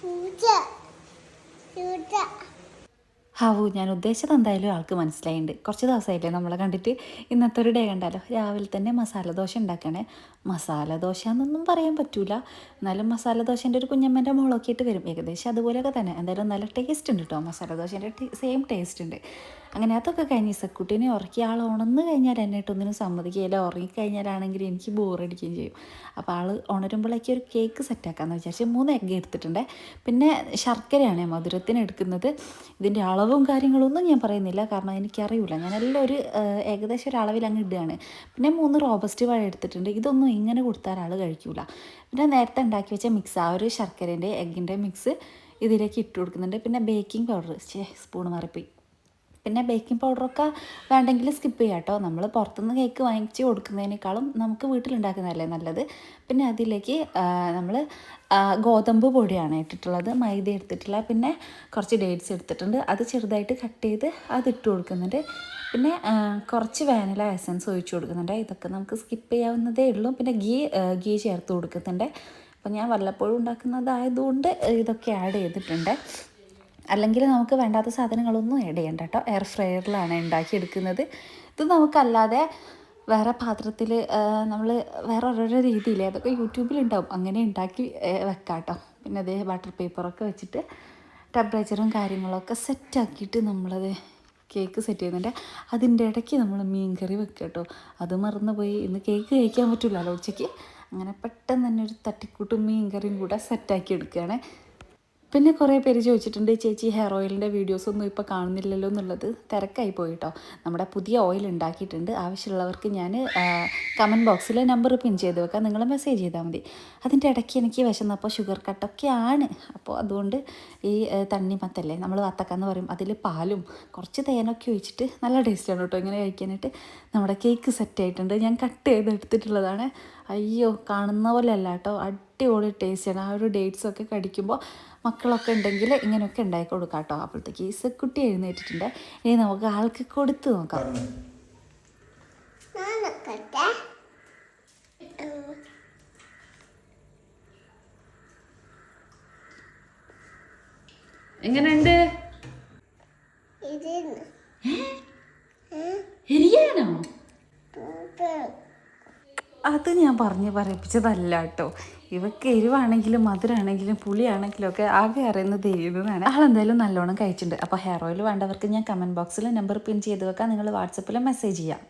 不叫就叫 ഹാവു ഞാൻ ഉദ്ദേശിച്ചത് എന്തായാലും ആൾക്ക് മനസ്സിലായിട്ടുണ്ട് കുറച്ച് ദിവസമായില്ലേ നമ്മളെ കണ്ടിട്ട്? ഇന്നത്തെ ഒരു ഡേ കണ്ടാലോ? രാവിലെ തന്നെ മസാല ദോശ ഉണ്ടാക്കണേ. മസാല ദോശ എന്നൊന്നും പറയാൻ പറ്റൂല. എന്നാലും മസാല ദോശന്റെ ഒരു കുഞ്ഞമ്മേന്റെ മുളക്കിയിട്ട് വരും. ഏകദേശം അതുപോലെയൊക്കെ തന്നെ. എന്തായാലും നല്ല ടേസ്റ്റ് ഉണ്ട് കേട്ടോ മസാല ദോശന്റെ സെയിം ടേസ്റ്റ് ഉണ്ട്. അങ്ങനെ അതൊക്കെ കഴിഞ്ഞ് ഇസക്കുട്ടീനെ ഉറക്കി. ആൾ ഉണർന്നു കഴിഞ്ഞാൽ എന്നിട്ടൊന്നിനും സമ്മതിക്കുകയില്ല. ഉറങ്ങിക്കഴിഞ്ഞാലാണെങ്കിൽ എനിക്ക് ബോറടിക്കുകയും ചെയ്യും. അപ്പോൾ ആൾ ഉണരുമ്പോഴേക്ക് ഒരു കേക്ക് സെറ്റാക്കാമെന്ന് വിചാരിച്ച് മൂന്ന് എഗ്ഗ് എടുത്തിട്ടുണ്ട്. പിന്നെ ശർക്കരയാണ് മധുരത്തിന് എടുക്കുന്നത്. ഇതിന്റെ അളവും കാര്യങ്ങളൊന്നും ഞാൻ പറയുന്നില്ല. കാരണം എനിക്കറിയില്ല ഞാനെല്ലാം ഒരു ഏകദേശം ഒരു അളവിൽ അങ്ങ് ഇടുകയാണ്. പിന്നെ മൂന്ന് റോബസ്റ്റ് വാഴ എടുത്തിട്ടുണ്ട്. ഇതൊന്നും ഇങ്ങനെ കൊടുത്താൽ ആൾ കഴിക്കൂല. പിന്നെ നേരത്തെ ഉണ്ടാക്കി വെച്ച മിക്സ് ആ ഒരു ശർക്കരേന്റെ എഗ്ഗിന്റെ മിക്സ് ഇതിലേക്ക് ഇട്ട് കൊടുക്കുന്നുണ്ട്. പിന്നെ ബേക്കിംഗ് പൗഡർ സ്പൂൺ മാറിപ്പോയി. പിന്നെ ബേക്കിംഗ് പൗഡറൊക്കെ വേണ്ടെങ്കിൽ സ്കിപ്പ് ചെയ്യാം കേട്ടോ. നമ്മൾ പുറത്തുനിന്ന് കേക്ക് വാങ്ങിച്ച് കൊടുക്കുന്നതിനേക്കാളും നമുക്ക് വീട്ടിലുണ്ടാക്കുന്നതല്ലേ നല്ലത്. പിന്നെ അതിലേക്ക് നമ്മൾ ഗോതമ്പ് പൊടിയാണ് ഇട്ടിട്ടുള്ളത്. മൈദ എടുത്തിട്ടില്ല പിന്നെ കുറച്ച് ഡേറ്റ്സ് എടുത്തിട്ടുണ്ട്. അത് ചെറുതായിട്ട് കട്ട് ചെയ്ത് അത് ഇട്ട് കൊടുക്കുന്നുണ്ട്. പിന്നെ കുറച്ച് വാനില എസൻസ് ഒഴിച്ചു കൊടുക്കുന്നുണ്ട്. ഇതൊക്കെ നമുക്ക് സ്കിപ്പ് ചെയ്യാവുന്നതേ ഉള്ളൂ. പിന്നെ ഗീ ഗീ ചേർത്ത് കൊടുക്കുന്നുണ്ട്. അപ്പോൾ ഞാൻ വല്ലപ്പോഴും ഉണ്ടാക്കുന്നതായതുകൊണ്ട് ഇതൊക്കെ ആഡ് ചെയ്തിട്ടുണ്ട്. അല്ലെങ്കിൽ നമുക്ക് വേണ്ടാത്ത സാധനങ്ങളൊന്നും ആഡ് ചെയ്യണ്ട കേട്ടോ എയർ ഫ്രയറിലാണ് ഉണ്ടാക്കിയെടുക്കുന്നത് ഇത് നമുക്കല്ലാതെ വേറെ പാത്രത്തിൽ നമ്മൾ വേറെ ഓരോരോ രീതിയിൽ അതൊക്കെ യൂട്യൂബിൽ ഉണ്ടാവും അങ്ങനെ ഉണ്ടാക്കി വെക്കാം കേട്ടോ പിന്നെ അതേ ബട്ടർ പേപ്പറൊക്കെ വെച്ചിട്ട് ടെമ്പറേച്ചറും കാര്യങ്ങളൊക്കെ സെറ്റാക്കിയിട്ട് നമ്മളത് കേക്ക് സെറ്റ് ചെയ്യുന്നുണ്ട്. അതിന്റെ ഇടയ്ക്ക് നമ്മൾ മീൻ കറി വെക്കുക കേട്ടോ അത് മറന്നുപോയി. ഇന്ന് കേക്ക് കഴിക്കാൻ പറ്റില്ലല്ലോ ഉച്ചയ്ക്ക്. അങ്ങനെ പെട്ടെന്ന് തന്നെ ഒരു തട്ടിക്കൂട്ടും മീൻ കറിയും കൂടെ സെറ്റാക്കി എടുക്കുകയാണ് പിന്നെ കുറേ പേര് ചോദിച്ചിട്ടുണ്ട് ചേച്ചി ഹെയർ ഓയിലിന്റെ വീഡിയോസൊന്നും ഇപ്പോൾ കാണുന്നില്ലല്ലോ എന്നുള്ളത് തിരക്കായി പോയിട്ടോ. നമ്മുടെ പുതിയ ഓയിൽ ഉണ്ടാക്കിയിട്ടുണ്ട്. ആവശ്യമുള്ളവർക്ക് ഞാൻ കമന്റ് ബോക്സിൽ നമ്പർ പിൻ ചെയ്ത് വെക്കാം. നിങ്ങൾ മെസ്സേജ് ചെയ്താൽ മതി. അതിന്റെ ഇടയ്ക്ക് എനിക്ക് വിശന്നപ്പോൾ ഷുഗർ കട്ടൊക്കെ ആണ്. അപ്പോൾ അതുകൊണ്ട് ഈ തണ്ണിമത്തല്ലേ നമ്മൾ വത്തക്കാന്ന് പറയും. അതിൽ പാലും കുറച്ച് തേനൊക്കെ ഒഴിച്ചിട്ട് നല്ല ടേസ്റ്റാണ് കേട്ടോ ഇങ്ങനെ കഴിക്കാനായിട്ട്. നമ്മുടെ കേക്ക് സെറ്റ് ആയിട്ടുണ്ട്. ഞാൻ കട്ട് ചെയ്ത് എടുത്തിട്ടുള്ളതാണ്. അയ്യോ കാണുന്ന പോലെ അല്ല കേട്ടോ. അടിപൊളി ടേസ്റ്റാണ് ആ ഒരു ഡേറ്റ്സ് ഒക്കെ കടിക്കുമ്പോൾ മക്കളൊക്കെ ഉണ്ടെങ്കിൽ ഇങ്ങനെയൊക്കെ ഉണ്ടാക്കി കൊടുക്കാം കേട്ടോ അപ്പോഴത്തേക്ക് ഈ സെക്കുട്ടി എഴുന്നേറ്റിട്ടുണ്ട്. ഇനി നമുക്ക് ആൾക്ക് കൊടുത്ത് നോക്കാം. എങ്ങനെയുണ്ട്? എരിയാണോ അത് ഞാൻ പറഞ്ഞ് പറയിപ്പിച്ചതല്ല കേട്ടോ. ഇവക്ക് എരിവാണെങ്കിലും മധുരമാണെങ്കിലും പുളിയാണെങ്കിലും ഒക്കെ ആകെ അറിയുന്നത് എരിവാണ് ആളെന്തായാലും നല്ലോണം കഴിച്ചിട്ടുണ്ട്. അപ്പോൾ ഹെയർ ഓയിൽ വേണ്ടവർക്ക് ഞാൻ കമന്റ് ബോക്സിൽ നമ്പർ പിൻ ചെയ്ത് വെക്കാം. നിങ്ങൾ വാട്സപ്പിൽ മെസ്സേജ് ചെയ്യാം.